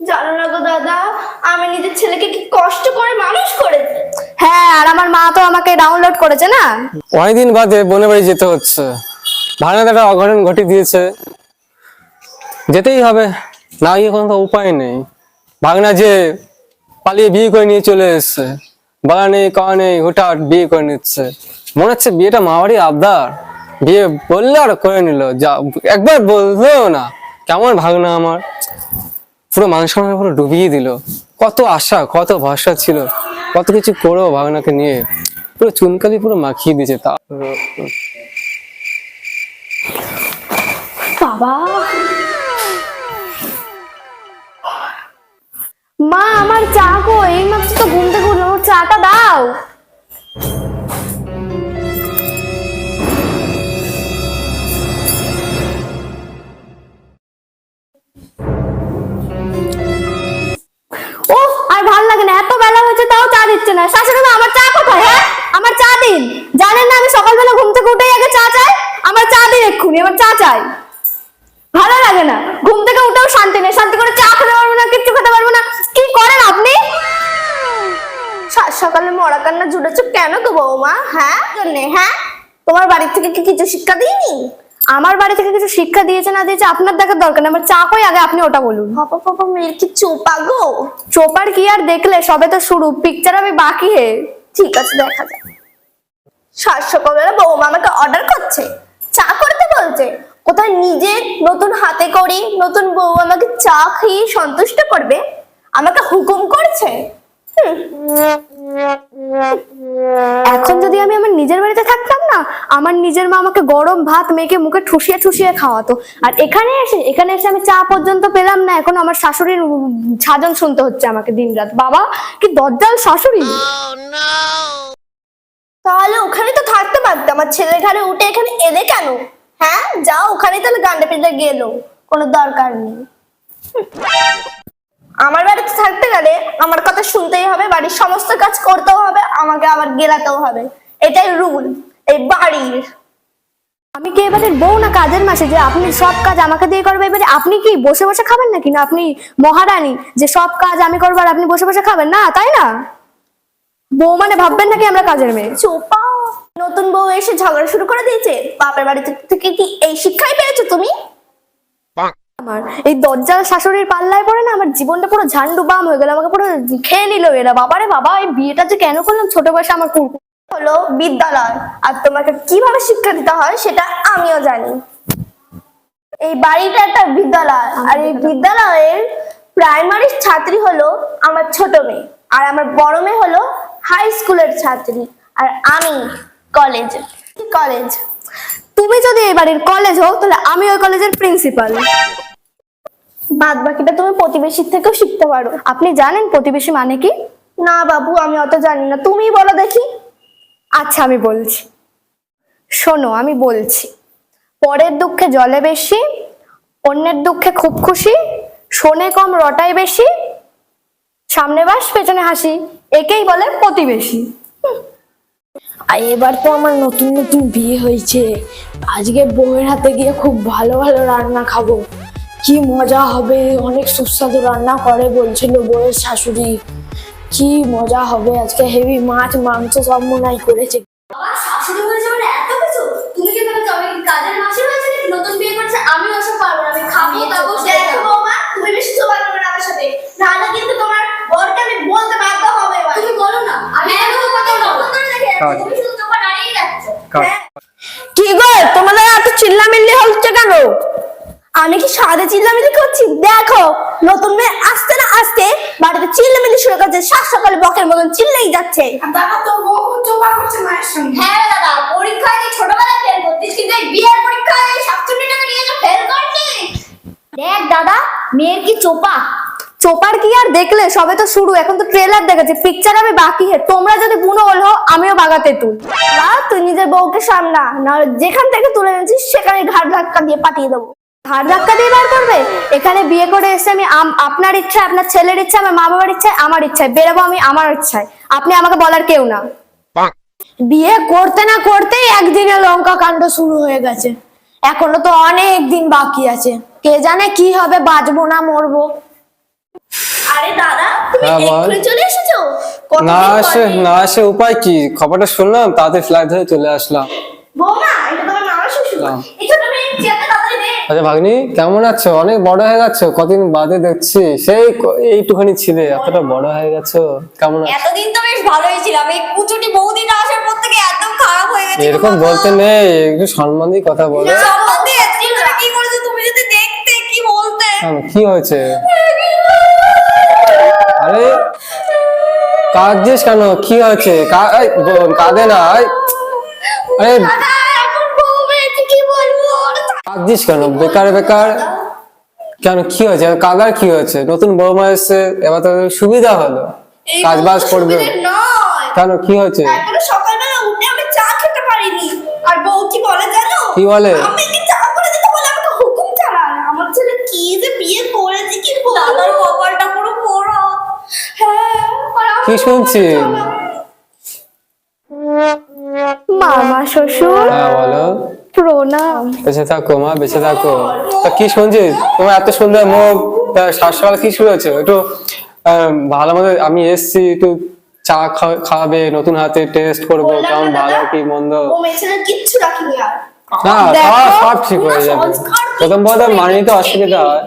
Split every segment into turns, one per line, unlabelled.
জানো না গো দাদা আমি নিজের ছেলেকে কি কষ্ট করে মানুষ করেছি?
হ্যাঁ আর আমার মা তো আমাকে ডাউনলোড করেছে না।
অনেকদিন বাদে বোনের বাড়ি যেতে হচ্ছে। ভাড়াতে একটা অঘটন ঘটে দিয়েছে। যেতেই হবে না গিয়ে কোনো উপায় নেই। ভাগনা যে পালিয়ে বিয়ে করে নিয়ে চলে এসছে কাওয়া নেই হুটহাট বিয়ে করে নিচ্ছে। মনে হচ্ছে বিয়েটা মামারই আবদার। বিয়ে বললে আর করে নিল যা একবার বললেও না। কেমন ভাগনা আমার? পুরো মানুষ পুরো ডুবিয়ে দিল। কত আশা, কত ভরসা ছিল, কত কিছু করো ভাবনাকে নিয়ে। পুরো চুনকালি পুরো মাখিয়ে দিয়েছে তা।
বাবা। মা দিচ্ছে না শাশুড়ি মা, আমার চা কোথায় হ্যাঁ? আমার চা দিন। জানেন না, আমি সকালবেলা ঘুম থেকে উঠেই আগে চা চাই? আমার চা দিন এক্ষুনি আমার চা চাই। ভালো লাগে না। ঘুম থেকে উঠেও শান্তি নেই। শান্তি করে চা খেতে পারব না, কিচ্ছু খেতে পারব না। কি করেন আপনি?
সকালে মরা কান্না জুড়েছো কেন গো বৌমা? হ্যাঁ? জন্যে হ্যাঁ? তোমার বাড়ি থেকে কি কিছু শিক্ষা দিইনি?
আমার বাড়ি থেকে কিছু শিক্ষা দিয়েছে না দিয়েছে আপনার দেখার দরকার নেই। আমার চা কই আগে আপনি ওটা বলুন।
পাপা মেয়ের কি চোপা গো?
চোপার কি আর দেখলে? সবে তো শুরু পিকচার আমি বাকি হে।
ঠিক আছে দেখা যাক। সকালবেলা বৌমা আমাকে অর্ডার করছে। চা করতে বলছে কোথায় নিজে নতুন হাতে করে নতুন বউ আমাকে চা খেয়ে সন্তুষ্ট করবে? আমাকে হুকুম করছে?
এখন যদি আমি আমার নিজের বাড়িতে থাকতাম না, আমার নিজের মা আমাকে গরম ভাত মেখে মুখে ঠুসিয়ে ঠুসিয়ে খাওয়াতো। আর এখানে এসে এখানে এসে আমি চা পর্যন্ত পেলাম না, এখন আমার শাশুড়ির সাজন শুনতে হচ্ছে আমাকে দিনরাত। বাবা, কি দজ্জাল শাশুড়ি।
তাহলে ওখানে তো থাকতে পারতো আমার ছেলের ঘরে উঠে এখানে এলে কেন? হ্যাঁ যাও ওখানে তাহলে গান্ডে পেতে গেলো। কোনো দরকার নেই। আমার বাড়িতে থাকতে গেলে আমার কথা শুনতেই হবে, বাড়ির সমস্ত কাজ করতেও হবে, আমাকে আবার গেলাতেও হবে। এটাই রুল এই বাড়ির।
আমি কি এবারে বউ না কাজের মাসে যে আপনি সব কাজ আমাকে দিয়ে করবে? এবারে আপনি কি বসে বসে খাবেন নাকি? না, আপনি মহারানী, যে সব কাজ আমি করব আর আপনি বসে বসে খাবেন? না, তাই না? বউ মানে ভাববেন নাকি আমরা কাজের মেয়ে?
চোপা নতুন বউ এসে ঝগড়া শুরু করে দিয়েছে। বাপের বাড়িতে থেকে কি এই শিক্ষাই পেয়েছ তুমি?
আমার এই দজ্জাল শাশুড়ির পাল্লায় পড়ে না, আমার জীবনটা পুরো ঝান্ডু বাম হয়ে গেল, আমাকে পুরো খেয়ে নিল এরা। বাবারে বাবা, এই বিয়েটা যে কেন করলাম? ছোট বয়সে আমার
হলো বিদ্যালয়। আর তোমাকে কীভাবে শিক্ষা দিতে হয় সেটা আমিও জানি। এই বাড়িটা একটা বিদ্যালয়, আর এই বিদ্যালয়ের প্রাইমারি ছাত্রী হলো আমার ছোট মেয়ে, আর আমার বড় মেয়ে হলো হাই স্কুলের ছাত্রী, আর আমি কলেজ কলেজ
তুমি যদি এই বাড়ির কলেজ হও, তাহলে আমি ওই কলেজের প্রিন্সিপাল
বাদ বাকিটা তুমি প্রতিবেশীর থেকেও শিখতে পারো।
আপনি জানেন প্রতিবেশী মানে কি?
না বাবু আমি অত জানি না। তুমি বলো দেখি।
আচ্ছা আমি বলছি। শোনো আমি বলছি। পরের দুঃখে জলে বেশি অন্যের দুঃখে খুব খুশি শোনে কম রটাই বেশি সামনে বাস পেছনে হাসি একেই বলে প্রতিবেশী।
আর এবার তো আমার নতুন নতুন বিয়ে হয়েছে। আজকে বউয়ের হাতে গিয়ে খুব ভালো ভালো রান্না খাব। কি মজা হবে? অনেক সুস্বাদু রান্না করে বলছিল বউয়ের শাশুড়ি। কি মজা হবে? আজকে হেভি মাছ মাংস সব মনে হয় করেছে।
কি
গো তোমাদের এত চিল্লামিল্লি হচ্ছে কেন?
আমি কি সাদে চিল্লামিল্লি করছি? দেখো নতুন মেয়ে আসতে না আসতে বাড়িতে চিল্লামিল্লি শুরু করছে। সাত সকালে বকের মতন চিল্লেই যাচ্ছে।
দাদা তো বউ চোপা করছে মায়ের সঙ্গে।
হ্যাঁ দাদা পরীক্ষায় যে ছোটবেলায় ফেল করতিস কিন্তু এই বিয়ের পরীক্ষায় সাতচল্লিশ টাকা নিয়ে যে ফেল করছিস
দেখ দাদা মেয়ের কি চোপা চোপার কি আর দেখলে? সবে তো শুরু এখন তো ট্রেলার দেখেছি। পিকচার আমি বাকি হে। তোমরা যদি বুনো হলো আমিও বাগাতে তুল
না তুই নিজের বউকে সামনা না যেখান থেকে তুলে এনেছিস সেখানে ঘাট ধাক্কা দিয়ে পাঠিয়ে দেবো।
হার ধাক্কা দিয়ে বার করবে? এখানে বিয়ে করে এসে আমি আপনার ইচ্ছা আপনার ছেলের ইচ্ছা আমার মা বাবার ইচ্ছায় আমার ইচ্ছায় বেরোবো আমি আমার ইচ্ছায়। আপনি আমাকে বলার কেউ না।
বিয়ে করতে না করতেই একদিনে লঙ্কা কাণ্ড শুরু হয়ে গেছে। এখনও তো অনেক দিন বাকি আছে। কে জানে কি হবে বাঁচবো না মরবো।
আরে দাদা তুমি
হ্যাঁ,
এক্ষুনি চলে এসেছ?
না আসে না আসে উপায় কি? খবরটা শুনলাম তাড়াতাড়ি ফ্লাইট ধরে চলে আসলাম।
বৌমা এটা তোমার মামা শ্বশুর?
না।
এই ছোট মেয়ে চেয়ারটা তাড়াতাড়ি দে
আচ্ছা ভাগ্নি? কেমন আছো? অনেক বড় হয়ে গেছো। কদিন বাদে দেখছি। সেই এইটুখানি ছিলে। এতটা বড় হয়ে গেছো। কেমন আছো?
এতদিন তো বেশ ভালোই ছিলাম। এই কুচুটি বৌদিন আসার পর থেকে একদম খারাপ হয়ে গেছে।
এরকম বলতে নেই। একটু সম্মান দিয়ে কথা বলো।
সম্বন্ধে এতদিন ধরে কি করেছ তুমি যদি দেখতে কি বলতে?
কেন, কি হয়েছে? আরে কাঁদছিস কেন? কি হয়েছে? কাঁদে না। আরে
বলব
কাঁদছিস কেন? বেকার বেকার। কেন? কি হয়েছে? কাদার কি হয়েছে? নতুন বড় মা এসছে এবার তো সুবিধা হলো। কাজ বাজ করবে। কেন? কি হয়েছে?
এখনও সকালবেলা উঠে আমি চা খেতে পারিনি। আর বউ কি বলে জানো?
কি বলে?
আমি কি চা করে দিতে বলে আমাকে হুকুম চালায়? আমার ছেলে কি যে বিয়ে করেছে কি
দাদার কপালটা পুরো পোড়া।
হ্যাঁ
কি শুনছি?
মামা শ্বশুর।
হ্যাঁ বলো।
প্রণাম
বেঁচে থাকো মা বেঁচে থাকো। তা কি শুনছিস তোমার এত সুন্দর মুখ। তা কি শুরু হয়েছে? একটু ভালো মতো আমি এসছি একটু চা খা- খাওয়াবে নতুন হাতে টেস্ট করব কেমন ভালো কি মন্দ?
ও মেয়ে ছেলে কিচ্ছু রাখিনি আর।
না
দেখো,
সব ঠিক হয়ে যাবে। প্রথম প্রথম মানিয়ে তো অসুবিধা হয়।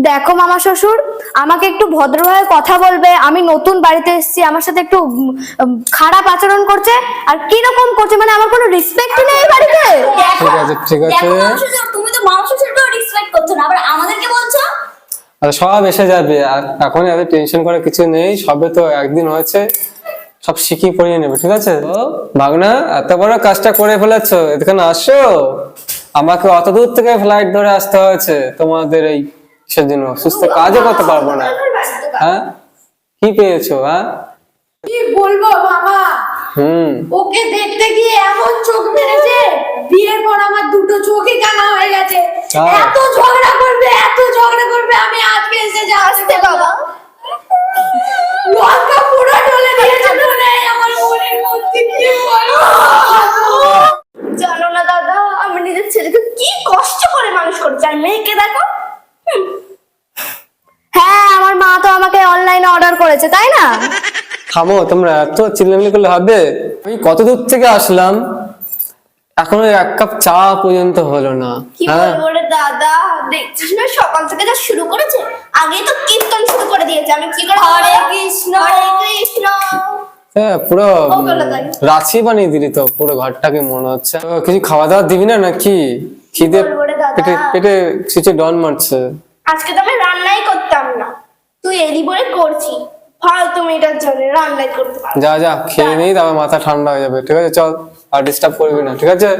দেখো মামা শ্বশুর আমাকে একটু ভদ্রভাবে কথা বলবে। আমি নতুন বাড়িতে এসেছি আমার সাথে একটু খারাপ আচরণ করছে। আর কি রকম করছে মানে আমার কোনো রেসপেক্ট নেই এই বাড়িতে।
ঠিক আছে ঠিক আছে।
তুমি তো মামা শ্বশুরকেও রেসপেক্ট করছ না। আবার আমাদেরকে বলছো?
আর সব এসে যাবে আর এখন এত টেনশন করার কিছু নেই সবে তো একদিন হয়েছে সব শিখিয়ে পড়িয়ে নেবে ঠিক আছে? ও, ভাগনা এত বড় কাজটা করে ফেলেছো এখানে আসো। আমাকে অত দূর থেকে ফ্লাইট ধরে আসতে হয়েছে তোমাদের এই সেজন্য সুস্থ কাজও করতে পারব না। হ্যাঁ? কি পেয়েছ হ্যাঁ?
কি বলব বাবা? ওকে দেখতে গিয়ে এমন চোখ মেরেছে বিয়ের পর আমার দুটো চোখই কানা হয়ে গেছে। এত ঝগড়া করবে এত ঝগড়া করবে আমি আজকে এসে
আসতে
জানতে
বাবা।
লঙ্কা পুরো ঢলে দিয়েছে ধরে আমার মনের মধ্যে কি বলব
জানো না দাদা আমি নিজের ছেলেকে কি কষ্ট করে মানুষ করছি আর মেয়েকে দেখো।
হ্যাঁ আমার মা তো আমাকে অনলাইনে অর্ডার করেছে তাই না?
থামো তোমরা এত চিল্লামিলি করলে হবে? আমি কত দূর থেকে আসলাম? এখনও এক কাপ চা পর্যন্ত হলো না।
কি
হ্যাঁ।
বলব রে দাদা? দেখছিস না সকাল থেকে যা শুরু করেছে আগেই তো কীর্তন শুরু করে দিয়েছে। আমি কি করে
হরে কৃষ্ণ।
হরে কৃষ্ণ।
হ্যাঁ পুরো বানিয়ে দিলি তো পুরো ঘরটাকে মনে হচ্ছে? কিছু খাওয়া দাওয়া দিবি না নাকি? খিদে? পেটে পেটে কিছু ডন মারছে।
আজকে তো আমি রান্নাই করতাম না। তুই এলি বলে করছি তুমি করতে পারো
যা যা, খেয়ে নেই তারপর মাথা ঠান্ডা হয়ে যাবে, ঠিক আছে? চল, আর ডিস্টার্ব করবি না, ঠিক আছে?